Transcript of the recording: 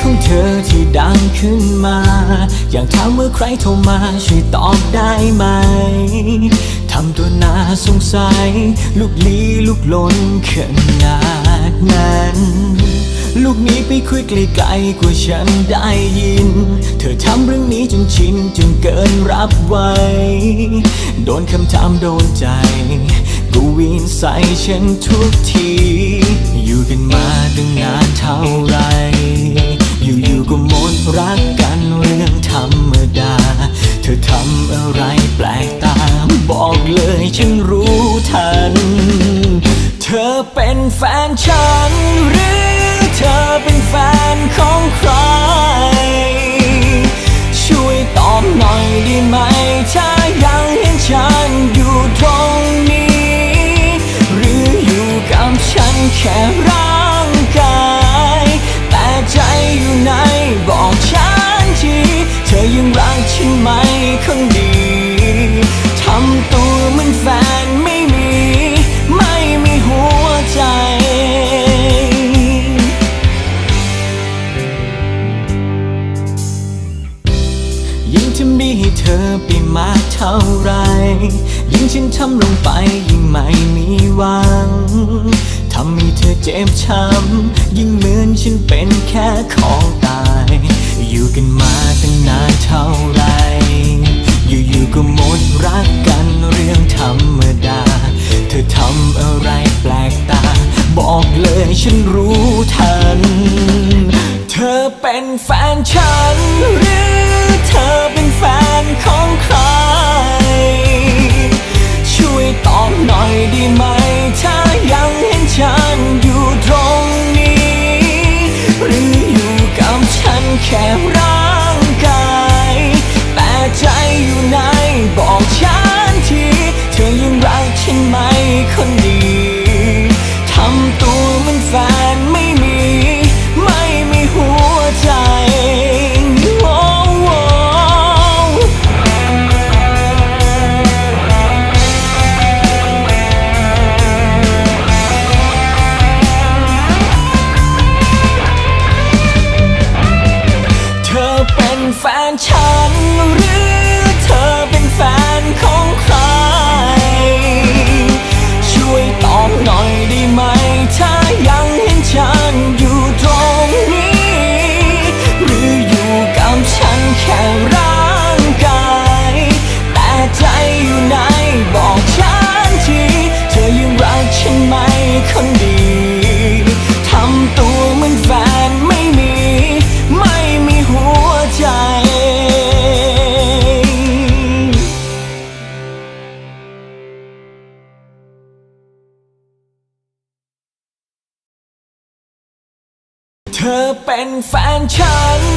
ของเธอที่ดังขึ้นมา อยากถามเมื่อใครโทรมาช่วยตอบได้ไหม ทำตัวน่าสงสัย ลูกลี้ลูกลนขนาดนั้น ลูกนี้ไปคุยไกลๆกว่าฉันได้ยิน เธอทำเรื่องนี้จนชินจนเกินรับไว้ โดนคำถามโดนใจ กูวีนใส่ฉันทุกที อยู่กันมา อะไรแปลกตา บอกเลยฉันรู้ทัน เธอเป็นแฟนฉัน หรือเธอเป็นแฟนของใคร ช่วยตอบหน่อยได้ไหม ถ้ายังเห็นฉันอยู่ตรงนี้ หรืออยู่กับฉันแค่ เท่าไร ยิ่งฉันทำลงไปยิ่งไม่มีหวังทำให้เธอเจ็บช้ำยิ่งเหมือนฉันเป็นแค่ของตาย อยู่กันมาตั้งนานเท่าไร อยู่ๆก็หมดรักกันเรื่องธรรมดา เธอทำอะไรแปลกตา บอกเลยฉันรู้ทัน เธอเป็นแฟนฉันหรือเธอ หรืออยู่กับฉันแค่รัก ธอเป็นแฟนฉัน